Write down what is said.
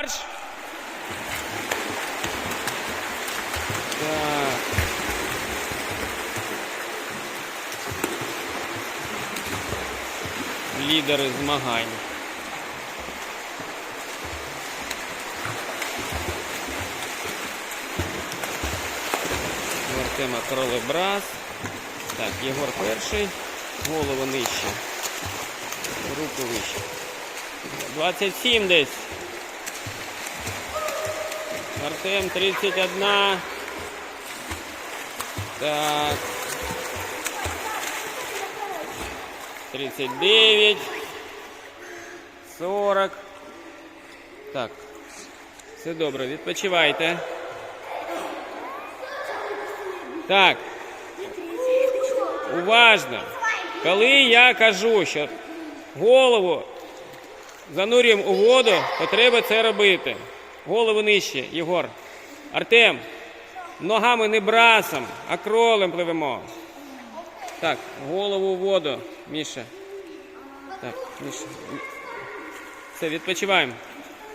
Марш. Так. Лідери змагань. Артема кролебраз. Так, Єгор перший. Голову нижче. Руку вище. 27 десь. Артем 31. Так. 39. 40. Так. Все добре, відпочивайте. Так. Уважно. Коли я кажу, що голову занурюємо у воду, то треба це робити. Голову нижче, Єгор. Артем, ногами не брасом, а кролем пливемо. Так, голову у воду, Міша. Так, Міша. Все, відпочиваємо.